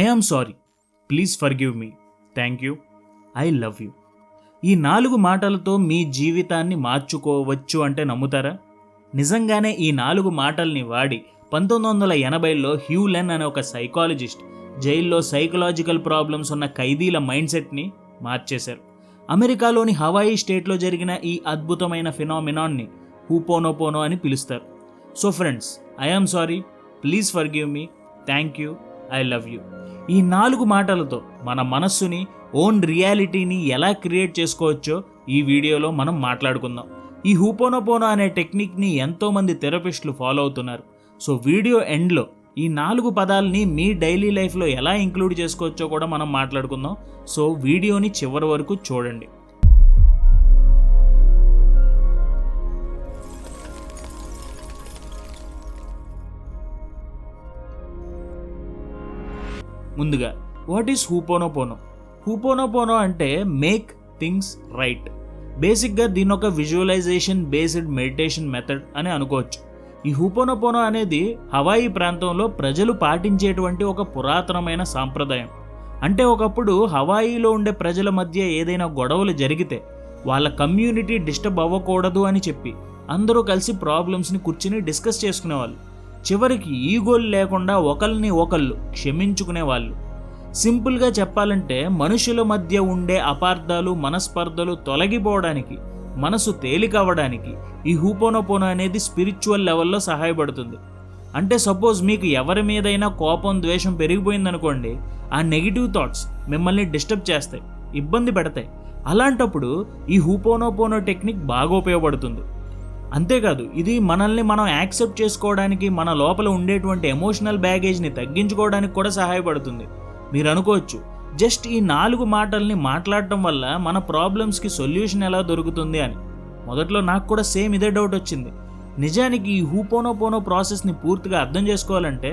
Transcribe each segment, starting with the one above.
I am sorry please forgive me thank you I love you ఈ నాలుగు మాటలతో మీ జీవితాన్ని మార్చుకోవచ్చు అంటే నమ్ముతారా? నిజంగానే ఈ నాలుగు మాటల్ని వాడి పంతొమ్మిది వందల ఎనభైలో హ్యూలెన్ అనే ఒక సైకాలజిస్ట్ జైల్లో సైకలాజికల్ ప్రాబ్లమ్స్ ఉన్న ఖైదీల మైండ్ సెట్ని మార్చేశారు. అమెరికాలోని హవాయి స్టేట్లో జరిగిన ఈ అద్భుతమైన ఫినామినాన్ని హూపోనోపోనో అని పిలుస్తారు. So friends I am sorry please forgive me thank you I love you ఈ నాలుగు మాటలతో మన మనస్సుని ఓన్ రియాలిటీని ఎలా క్రియేట్ చేసుకోవచ్చో ఈ వీడియోలో మనం మాట్లాడుకుందాం. ఈ హూపోనోపోనో అనే టెక్నిక్ని ఎంతోమంది థెరపిస్టులు ఫాలో అవుతున్నారు. సో వీడియో ఎండ్లో ఈ నాలుగు పదాలని మీ డైలీ లైఫ్లో ఎలా ఇంక్లూడ్ చేసుకోవచ్చో కూడా మనం మాట్లాడుకుందాం. సో వీడియోని చివరి వరకు చూడండి. ముందుగా వాట్ ఈస్ హూపోనోపోనో హూపోనోపోనో అంటే మేక్ థింగ్స్ రైట్ బేసిక్గా దీని ఒక విజువలైజేషన్ బేస్డ్ మెడిటేషన్ మెథడ్ అని అనుకోవచ్చు. ఈ హూపోనోపోనో అనేది హవాయి ప్రాంతంలో ప్రజలు పాటించేటువంటి ఒక పురాతనమైన సాంప్రదాయం. అంటే ఒకప్పుడు హవాయిలో ఉండే ప్రజల మధ్య ఏదైనా గొడవలు జరిగితే వాళ్ళ కమ్యూనిటీ డిస్టర్బ్ అవ్వకూడదు అని చెప్పి అందరూ కలిసి ప్రాబ్లమ్స్ని కూర్చుని డిస్కస్ చేసుకునేవాళ్ళు. చివరికి ఈగోలు లేకుండా ఒకరిని ఒకళ్ళు క్షమించుకునేవాళ్ళు. సింపుల్గా చెప్పాలంటే మనుషుల మధ్య ఉండే అపార్థాలు మనస్పర్ధలు తొలగిపోవడానికి మనసు తేలికవ్వడానికి ఈ హూపోనోపోనో అనేది స్పిరిచువల్ లెవెల్లో సహాయపడుతుంది. అంటే సపోజ్ మీకు ఎవరి మీదైనా కోపం ద్వేషం పెరిగిపోయిందనుకోండి ఆ నెగిటివ్ థాట్స్ మిమ్మల్ని డిస్టర్బ్ చేస్తాయి ఇబ్బంది పెడతాయి. అలాంటప్పుడు ఈ హూపోనోపోనో టెక్నిక్ బాగా ఉపయోగపడుతుంది. అంతేకాదు ఇది మనల్ని మనం యాక్సెప్ట్ చేసుకోవడానికి మన లోపల ఉండేటువంటి ఎమోషనల్ బ్యాగేజ్ని తగ్గించుకోవడానికి కూడా సహాయపడుతుంది. మీరు అనుకోవచ్చు జస్ట్ ఈ నాలుగు మాటల్ని మాట్లాడటం వల్ల మన ప్రాబ్లమ్స్కి సొల్యూషన్ ఎలా దొరుకుతుంది అని. మొదట్లో నాకు కూడా సేమ్ ఇదే డౌట్ వచ్చింది. నిజానికి ఈ హూపోనోపోనో ప్రాసెస్ని పూర్తిగా అర్థం చేసుకోవాలంటే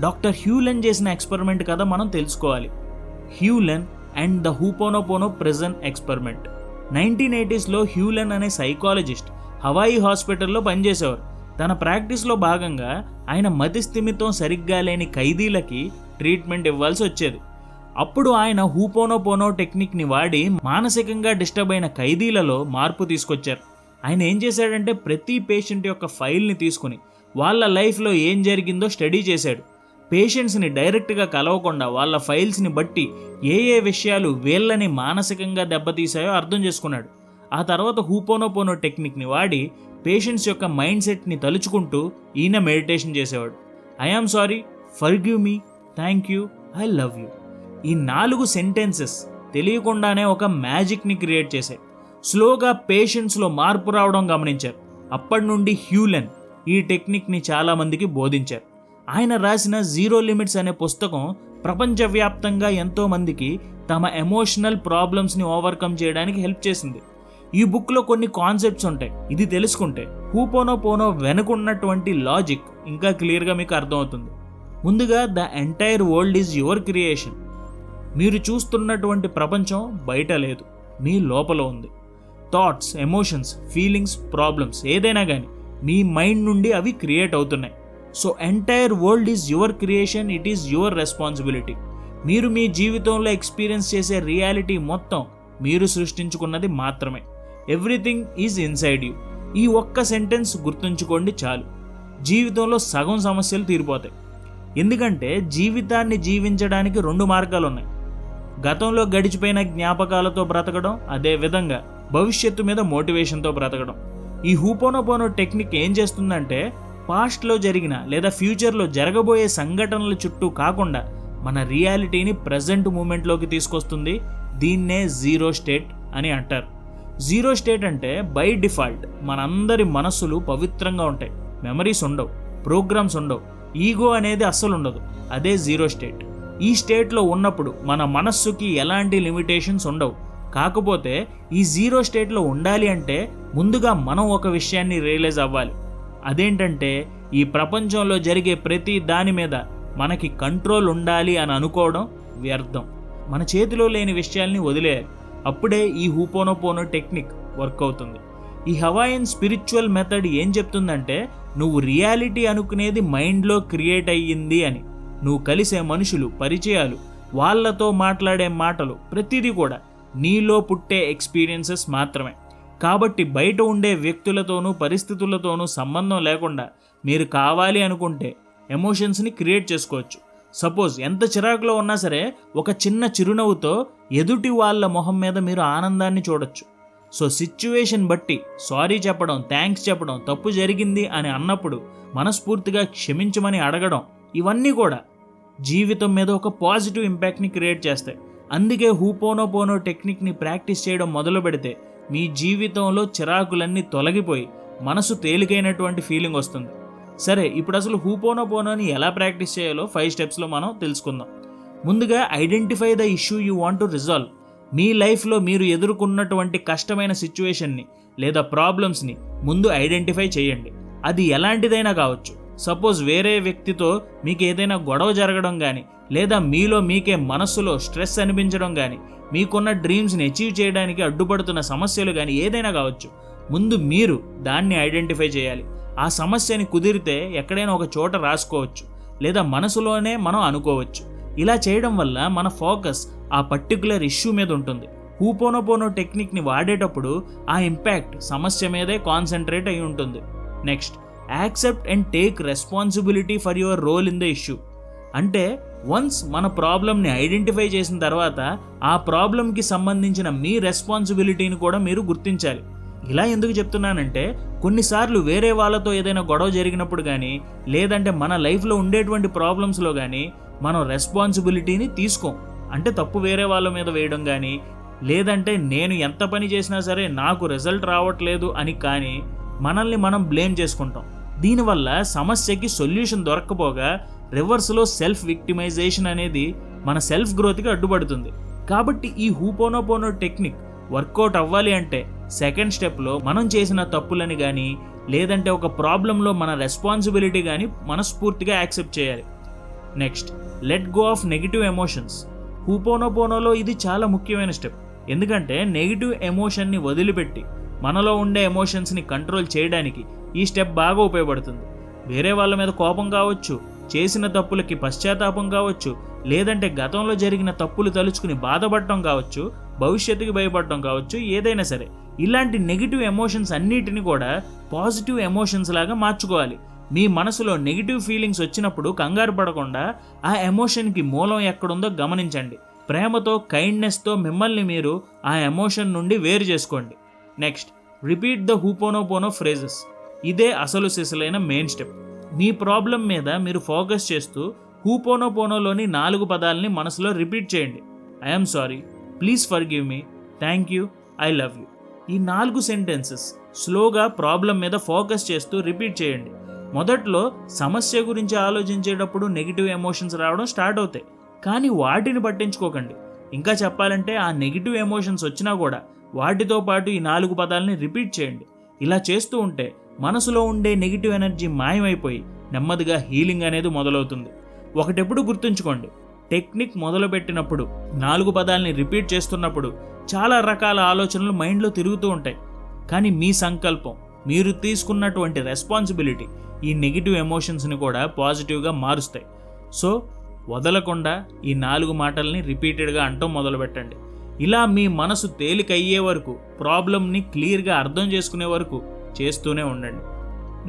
డాక్టర్ హ్యూలెన్ చేసిన ఎక్స్పెరిమెంట్ కదా మనం తెలుసుకోవాలి. Hew Len and the ho'oponopono present experiment. Nineteen ఎయిటీస్లో Hew Len అనే సైకాలజిస్ట్ హవాయి హాస్పిటల్లో పనిచేసేవారు. తన ప్రాక్టీస్లో భాగంగా ఆయన మతిస్థిమితం సరిగ్గా లేని ఖైదీలకి ట్రీట్మెంట్ ఇవ్వాల్సి వచ్చేది. అప్పుడు ఆయన హూపోనోపోనో టెక్నిక్ని వాడి మానసికంగా డిస్టర్బ్ అయిన ఖైదీలలో మార్పు తీసుకొచ్చారు. ఆయన ఏం చేశాడంటే ప్రతి పేషెంట్ యొక్క ఫైల్ని తీసుకుని వాళ్ళ లైఫ్లో ఏం జరిగిందో స్టడీ చేశాడు. పేషెంట్స్ని డైరెక్ట్గా కలవకుండా వాళ్ళ ఫైల్స్ని బట్టి ఏ ఏ విషయాలు వీళ్ళని మానసికంగా దెబ్బతీసాయో అర్థం చేసుకున్నాడు. ఆ తర్వాత హూపోనోపోనో టెక్నిక్ని వాడి పేషెంట్స్ యొక్క మైండ్ సెట్ని తలుచుకుంటూ ఈయన మెడిటేషన్ చేసేవాడు. I am sorry forgive me thank you I love you. ఈ నాలుగు సెంటెన్సెస్ తెలియకుండానే ఒక మ్యాజిక్ని క్రియేట్ చేశాయి. స్లోగా పేషెంట్స్లో మార్పు రావడం గమనించారు. అప్పటి నుండి హ్యూలెన్ ఈ టెక్నిక్ని చాలామందికి బోధించారు. ఆయన రాసిన జీరో లిమిట్స్ అనే పుస్తకం ప్రపంచవ్యాప్తంగా ఎంతోమందికి తమ ఎమోషనల్ ప్రాబ్లమ్స్ని ఓవర్కమ్ చేయడానికి హెల్ప్ చేసింది. ఈ బుక్లో కొన్ని కాన్సెప్ట్స్ ఉంటాయి. ఇది తెలుసుకుంటే హూపోనో పోనో వెనుకున్నటువంటి లాజిక్ ఇంకా క్లియర్గా మీకు అర్థమవుతుంది. ముందుగా the entire world is your creation. మీరు చూస్తున్నటువంటి ప్రపంచం బయట లేదు. మీ లోపల ఉంది. థాట్స్ ఎమోషన్స్ ఫీలింగ్స్ ప్రాబ్లమ్స్ ఏదైనా కానీ మీ మైండ్ నుండి అవి క్రియేట్ అవుతున్నాయి. So entire world is your creation it is your responsibility. మీరు మీ జీవితంలో ఎక్స్పీరియన్స్ చేసే రియాలిటీ మొత్తం మీరు సృష్టించుకున్నది మాత్రమే. ఎవ్రీథింగ్ ఈజ్ ఇన్సైడ్ యూ ఈ ఒక్క సెంటెన్స్ గుర్తుంచుకోండి చాలు. జీవితంలో సగం సమస్యలు తీరిపోతాయి. ఎందుకంటే జీవితాన్ని జీవించడానికి రెండు మార్గాలు ఉన్నాయి. గతంలో గడిచిపోయిన జ్ఞాపకాలతో బ్రతకడం అదే విధంగా భవిష్యత్తు మీద మోటివేషన్తో బ్రతకడం. ఈ హూపోనోపోనో టెక్నిక్ ఏం చేస్తుందంటే పాస్ట్లో జరిగిన లేదా ఫ్యూచర్లో జరగబోయే సంఘటనల చుట్టూ కాకుండా మన రియాలిటీని ప్రజెంట్ మూమెంట్లోకి తీసుకొస్తుంది. దీన్నే జీరో స్టేట్ అని అంటారు. జీరో స్టేట్ అంటే బై డిఫాల్ట్. మనందరి మనస్సులు పవిత్రంగా ఉంటాయి. మెమరీస్ ఉండవు. ప్రోగ్రామ్స్ ఉండవు. ఈగో అనేది అస్సలు ఉండదు. అదే జీరో స్టేట్. ఈ స్టేట్లో ఉన్నప్పుడు మన మనస్సుకి ఎలాంటి లిమిటేషన్స్ ఉండవు. కాకపోతే ఈ జీరో స్టేట్లో ఉండాలి అంటే ముందుగా మనం ఒక విషయాన్ని రియలైజ్ అవ్వాలి. అదేంటంటే ఈ ప్రపంచంలో జరిగే ప్రతి దాని మీద మనకి కంట్రోల్ ఉండాలి అని అనుకోవడం వ్యర్థం. మన చేతిలో లేని విషయాల్ని వదిలేయాలి. అప్పుడే ఈ హూపోనోపోనో టెక్నిక్ వర్క్ అవుతుంది. ఈ హవాయిన్ స్పిరిచువల్ మెథడ్ ఏం చెప్తుందంటే నువ్వు రియాలిటీ అనుకునేది మైండ్లో క్రియేట్ అయ్యింది అని. నువ్వు కలిసే మనుషులు పరిచయాలు వాళ్ళతో మాట్లాడే మాటలు ప్రతిదీ కూడా నీలో పుట్టే ఎక్స్పీరియన్సెస్ మాత్రమే. కాబట్టి బయట ఉండే వ్యక్తులతోనూ పరిస్థితులతోనూ సంబంధం లేకుండా మీరు కావాలి అనుకుంటే ఎమోషన్స్ని క్రియేట్ చేసుకోవచ్చు. సపోజ్ ఎంత చిరాకులో ఉన్నా సరే ఒక చిన్న చిరునవ్వుతో ఎదుటి వాళ్ళ మొహం మీద మీరు ఆనందాన్ని చూడొచ్చు. సో సిచ్యువేషన్ బట్టి సారీ చెప్పడం థ్యాంక్స్ చెప్పడం తప్పు జరిగింది అని అన్నప్పుడు మనస్ఫూర్తిగా క్షమించమని అడగడం ఇవన్నీ కూడా జీవితం మీద ఒక పాజిటివ్ ఇంపాక్ట్ని క్రియేట్ చేస్తాయి. అందుకే హూపోనో పోనో టెక్నిక్ని ప్రాక్టీస్ చేయడం మొదలు పెడితే మీ జీవితంలో చిరాకులన్నీ తొలగిపోయి మనసు తేలికైనటువంటి ఫీలింగ్ వస్తుంది. సరే ఇప్పుడు అసలు హూపోనో పోనోని ఎలా ప్రాక్టీస్ చేయాలో ఫైవ్ స్టెప్స్లో మనం తెలుసుకుందాం. ముందుగా identify the issue you want to resolve మీ లైఫ్లో మీరు ఎదుర్కొన్నటువంటి కష్టమైన సిచ్యువేషన్ని లేదా ప్రాబ్లమ్స్ని ముందు ఐడెంటిఫై చేయండి. అది ఎలాంటిదైనా కావచ్చు. సపోజ్ వేరే వ్యక్తితో మీకు ఏదైనా గొడవ జరగడం కానీ లేదా మీలో మీకే మనస్సులో స్ట్రెస్ అనిపించడం కానీ మీకున్న డ్రీమ్స్ని అచీవ్ చేయడానికి అడ్డుపడుతున్న సమస్యలు కానీ ఏదైనా కావచ్చు. ముందు మీరు దాన్ని ఐడెంటిఫై చేయాలి. ఆ సమస్యని కుదిరితే ఎక్కడైనా ఒక చోట రాసుకోవచ్చు లేదా మనసులోనే మనం అనుకోవచ్చు. ఇలా చేయడం వల్ల మన ఫోకస్ ఆ పర్టికులర్ ఇష్యూ మీద ఉంటుంది. హూపోనోపోనో టెక్నిక్ని వాడేటప్పుడు ఆ ఇంపాక్ట్ సమస్య మీదే కాన్సన్ట్రేట్ అయి ఉంటుంది. Next accept and take responsibility for your role in the issue. అంటే వన్స్ మన ప్రాబ్లమ్ని ఐడెంటిఫై చేసిన తర్వాత ఆ ప్రాబ్లంకి సంబంధించిన మీ రెస్పాన్సిబిలిటీని కూడా మీరు గుర్తించాలి. ఇలా ఎందుకు చెప్తున్నానంటే కొన్నిసార్లు వేరే వాళ్ళతో ఏదైనా గొడవ జరిగినప్పుడు కానీ లేదంటే మన లైఫ్లో ఉండేటువంటి ప్రాబ్లమ్స్లో కానీ మనం రెస్పాన్సిబిలిటీని తీసుకోం. అంటే తప్పు వేరే వాళ్ళ మీద వేయడం కానీ లేదంటే నేను ఎంత పని చేసినా సరే నాకు రిజల్ట్ రావట్లేదు అని కానీ మనల్ని మనం బ్లేమ్ చేసుకుంటాం. దీనివల్ల సమస్యకి సొల్యూషన్ దొరక్కపోగా రివర్స్లో సెల్ఫ్ విక్టిమైజేషన్ అనేది మన సెల్ఫ్ గ్రోత్కి అడ్డుపడుతుంది. కాబట్టి ఈ హూపోనోపోనో టెక్నిక్ వర్కౌట్ అవ్వాలి అంటే సెకండ్ స్టెప్లో మనం చేసిన తప్పులని కానీ లేదంటే ఒక ప్రాబ్లంలో మన రెస్పాన్సిబిలిటీ కానీ మనస్ఫూర్తిగా యాక్సెప్ట్ చేయాలి. Next let go of negative emotions. హూపోనోపోనోలో ఇది చాలా ముఖ్యమైన స్టెప్. ఎందుకంటే నెగిటివ్ ఎమోషన్ని వదిలిపెట్టి మనలో ఉండే ఎమోషన్స్ని కంట్రోల్ చేయడానికి ఈ స్టెప్ బాగా ఉపయోగపడుతుంది. వేరే వాళ్ళ మీద కోపం కావచ్చు చేసిన తప్పులకి పశ్చాత్తాపం కావచ్చు లేదంటే గతంలో జరిగిన తప్పులు తలుచుకుని బాధపడటం కావచ్చు భవిష్యత్తుకి భయపడటం కావచ్చు ఏదైనా సరే. ఇలాంటి నెగిటివ్ ఎమోషన్స్ అన్నిటిని కూడా పాజిటివ్ ఎమోషన్స్ లాగా మార్చుకోవాలి. మీ మనసులో నెగిటివ్ ఫీలింగ్స్ వచ్చినప్పుడు కంగారు పడకుండా ఆ ఎమోషన్కి మూలం ఎక్కడుందో గమనించండి. ప్రేమతో కైండ్నెస్తో మిమ్మల్ని మీరు ఆ ఎమోషన్ నుండి వేరు చేసుకోండి. Next repeat the ho'oponopono phrases ఇదే అసలు సిసలైన మెయిన్ స్టెప్ మీ ప్రాబ్లం మీద మీరు ఫోకస్ చేస్తూ హూపోనోపోనోలోని నాలుగు పదాలని మనసులో రిపీట్ చేయండి. I'm sorry please forgive me. Thank you. I love you. ఈ నాలుగు సెంటెన్సెస్ స్లోగా ప్రాబ్లం మీద ఫోకస్ చేస్తూ రిపీట్ చేయండి. మొదట్లో సమస్య గురించి ఆలోచించేటప్పుడు నెగిటివ్ ఎమోషన్స్ రావడం స్టార్ట్ అవుతాయి. కానీ వాటిని పట్టించుకోకండి. ఇంకా చెప్పాలంటే ఆ నెగిటివ్ ఎమోషన్స్ వచ్చినా కూడా వాటితో పాటు ఈ నాలుగు పదాలని రిపీట్ చేయండి. ఇలా చేస్తూ ఉంటే మనసులో ఉండే నెగిటివ్ ఎనర్జీ మాయమైపోయి నెమ్మదిగా హీలింగ్ అనేది మొదలవుతుంది. ఒకటెప్పుడు గుర్తుంచుకోండి. టెక్నిక్ మొదలుపెట్టినప్పుడు నాలుగు పదాలని రిపీట్ చేస్తున్నప్పుడు చాలా రకాల ఆలోచనలు మైండ్లో తిరుగుతూ ఉంటాయి. కానీ మీ సంకల్పం మీరు తీసుకున్నటువంటి రెస్పాన్సిబిలిటీ ఈ నెగిటివ్ ఎమోషన్స్ని కూడా పాజిటివ్గా మారుస్తాయి. సో వదలకుండా ఈ నాలుగు మాటల్ని రిపీటెడ్గా అంటూ మొదలుపెట్టండి. ఇలా మీ మనసు తేలికయ్యే వరకు ప్రాబ్లమ్ని క్లియర్గా అర్థం చేసుకునే వరకు చేస్తూనే ఉండండి.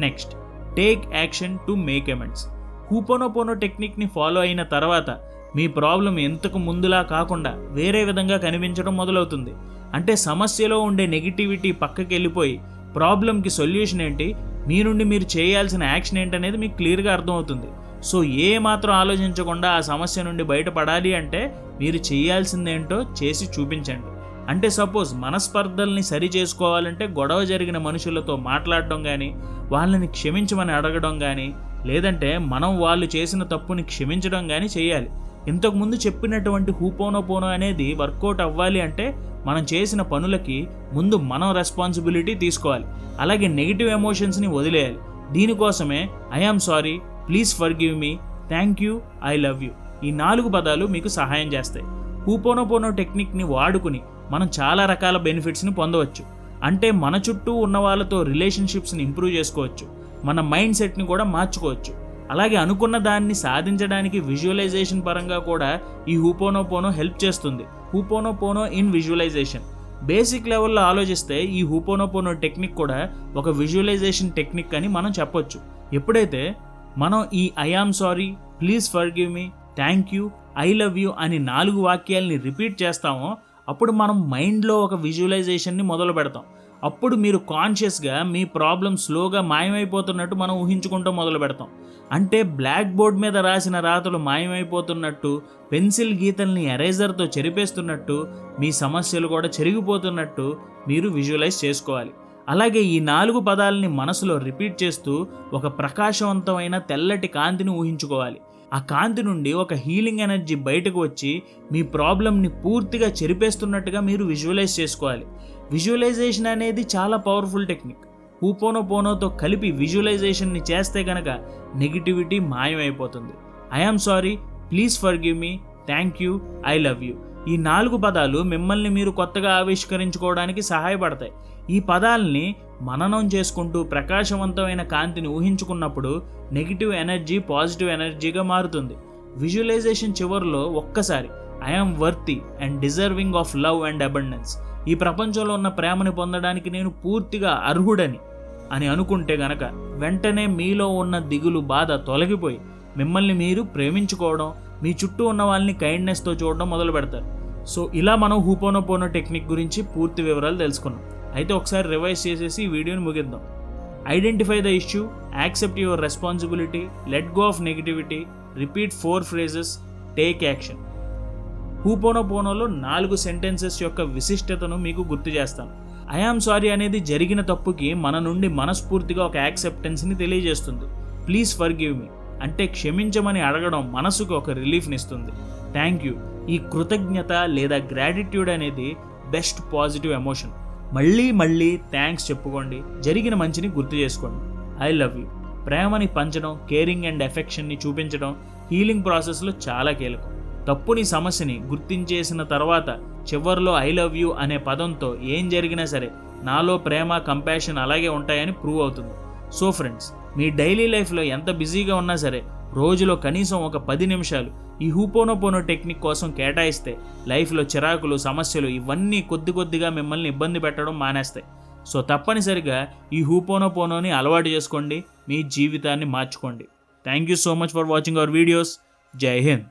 Next take action to make amends ho'oponopono టెక్నిక్ని follow అయిన తర్వాత మీ ప్రాబ్లం ఎంతకు ముందులా కాకుండా వేరే విధంగా కనిపించడం మొదలవుతుంది. అంటే సమస్యలో ఉండే నెగిటివిటీ పక్కకి వెళ్ళిపోయి ప్రాబ్లంకి సొల్యూషన్ ఏంటి? మీ నుండి మీరు చేయాల్సిన యాక్షన్ ఏంటనేది మీకు క్లియర్గా అర్థమవుతుంది. సో ఏ మాత్రం ఆలోచించకుండా ఆ సమస్య నుండి బయటపడాలి అంటే మీరు చేయాల్సిందేంటో చేసి చూపించండి. అంటే సపోజ్ మనస్పర్ధల్ని సరి చేసుకోవాలంటే గొడవ జరిగిన మనుషులతో మాట్లాడడం కానీ వాళ్ళని క్షమించమని అడగడం కానీ లేదంటే మనం వాళ్ళు చేసిన తప్పుని క్షమించడం కానీ చేయాలి. ఇంతకుముందు చెప్పినటువంటి హూపోనోపోనో అనేది వర్కౌట్ అవ్వాలి అంటే మనం చేసిన పనులకి ముందు మనం రెస్పాన్సిబిలిటీ తీసుకోవాలి. అలాగే నెగిటివ్ ఎమోషన్స్ని వదిలేయాలి. దీనికోసమే I am sorry please forgive me thank you I love you. ఈ నాలుగు పదాలు మీకు సహాయం చేస్తాయి. హూపోనోపోనో టెక్నిక్ని వాడుకుని మనం చాలా రకాల బెనిఫిట్స్ని పొందవచ్చు. అంటే మన చుట్టూ ఉన్న వాళ్ళతో రిలేషన్షిప్స్ని ఇంప్రూవ్ చేసుకోవచ్చు. మన మైండ్ సెట్ని కూడా మార్చుకోవచ్చు. అలాగే అనుకున్న దాన్ని సాధించడానికి విజువలైజేషన్ పరంగా కూడా ఈ హూపోనోపోనో హెల్ప్ చేస్తుంది. హూపోనోపోనో ఇన్ విజువలైజేషన్ బేసిక్ లెవెల్లో ఆలోచిస్తే ఈ హూపోనోపోనో టెక్నిక్ కూడా ఒక విజువలైజేషన్ టెక్నిక్ అని మనం చెప్పొచ్చు. ఎప్పుడైతే మనం ఈ I am sorry please forgive me thank you I love you అని నాలుగు వాక్యాల్ని రిపీట్ చేస్తామో అప్పుడు మనం మైండ్లో ఒక విజువలైజేషన్ని మొదలు పెడతాం అప్పుడు మీరు కాన్షియస్గా మీ ప్రాబ్లం స్లోగా మాయమైపోతున్నట్టు మనం ఊహించుకుంటూ మొదలు పెడతాం. అంటే బ్లాక్ బోర్డ్ మీద రాసిన రాతలు మాయమైపోతున్నట్టు పెన్సిల్ గీతల్ని ఎరేజర్తో చెరిపేస్తున్నట్టు మీ సమస్యలు కూడా చెరిగిపోతున్నట్టు మీరు విజువలైజ్ చేసుకోవాలి. అలాగే ఈ నాలుగు పదాలని మనసులో రిపీట్ చేస్తూ ఒక ప్రకాశవంతమైన తెల్లటి కాంతిని ఊహించుకోవాలి. ఆ కాంతి నుండి ఒక హీలింగ్ ఎనర్జీ బయటకు వచ్చి మీ ప్రాబ్లమ్ని పూర్తిగా చెరిపేస్తున్నట్టుగా మీరు విజువలైజ్ చేసుకోవాలి. విజువలైజేషన్ అనేది చాలా పవర్ఫుల్ టెక్నిక్. హూపోనో పోనోతో కలిపి విజువలైజేషన్ని చేస్తే కనుక నెగిటివిటీ మాయమైపోతుంది. I am sorry please forgive me thank you I love you ఈ నాలుగు పదాలు మిమ్మల్ని మీరు కొత్తగా ఆవిష్కరించుకోవడానికి సహాయపడతాయి. ఈ పదాలని మననం చేసుకుంటూ ప్రకాశవంతమైన కాంతిని ఊహించుకున్నప్పుడు నెగిటివ్ ఎనర్జీ పాజిటివ్ ఎనర్జీగా మారుతుంది. విజువలైజేషన్ చివరిలో ఒక్కసారి I'm worthy and deserving of love and abundance. ఈ ప్రపంచంలో ఉన్న ప్రేమని పొందడానికి నేను పూర్తిగా అర్హుడని అని అనుకుంటే గనక వెంటనే మీలో ఉన్న దిగులు బాధ తొలగిపోయి మిమ్మల్ని మీరు ప్రేమించుకోవడం మీ చుట్టూ ఉన్న వాళ్ళని కైండ్నెస్తో చూడడం మొదలు పెడతారు సో ఇలా మనం హూపోనోపోనో టెక్నిక్ గురించి పూర్తి వివరాలు తెలుసుకున్నాం. అయితే ఒకసారి రివైజ్ చేసేసి వీడియోని ముగిద్దాం. Identify the issue accept your responsibility let go of negativity repeat four phrases take action హూపోనోపోనోలో నాలుగు సెంటెన్సెస్ యొక్క విశిష్టతను మీకు గుర్తు చేస్తాను. ఐఆమ్ సారీ అనేది జరిగిన తప్పుకి మన నుండి మనస్ఫూర్తిగా ఒక యాక్సెప్టెన్స్ని తెలియజేస్తుంది. ప్లీజ్ ఫర్ గివ్ మీ అంటే క్షమించమని అడగడం మనసుకు ఒక రిలీఫ్నిస్తుంది థ్యాంక్ యూ ఈ కృతజ్ఞత లేదా గ్రాటిట్యూడ్ అనేది బెస్ట్ పాజిటివ్ ఎమోషన్ మళ్ళీ మళ్ళీ థ్యాంక్స్ చెప్పుకోండి. జరిగిన మంచిని గుర్తు చేసుకోండి. ఐ లవ్ యూ ప్రేమని పంచడం కేరింగ్ అండ్ ఎఫెక్షన్ని చూపించడం హీలింగ్ ప్రాసెస్లో చాలా కీలకం. తప్పుని సమస్యని గుర్తించేసిన తర్వాత చివరిలో ఐ లవ్ యూ అనే పదంతో ఏం జరిగినా సరే నాలో ప్రేమ కంపాషన్ అలాగే ఉంటాయని ప్రూవ్ అవుతుంది. సో ఫ్రెండ్స్ మీ డైలీ లైఫ్లో ఎంత బిజీగా ఉన్నా సరే రోజులో కనీసం ఒక పది నిమిషాలు ఈ హూపోనోపోనో టెక్నిక్ కోసం కేటాయిస్తే లైఫ్లో చిరాకులు సమస్యలు ఇవన్నీ కొద్ది కొద్దిగా మిమ్మల్ని ఇబ్బంది పెట్టడం మానేస్తాయి. సో తప్పనిసరిగా ఈ హూపోనోపోనోని అలవాటు చేసుకోండి మీ జీవితాన్ని మార్చుకోండి. Thank you so much for watching our videos జై హింద్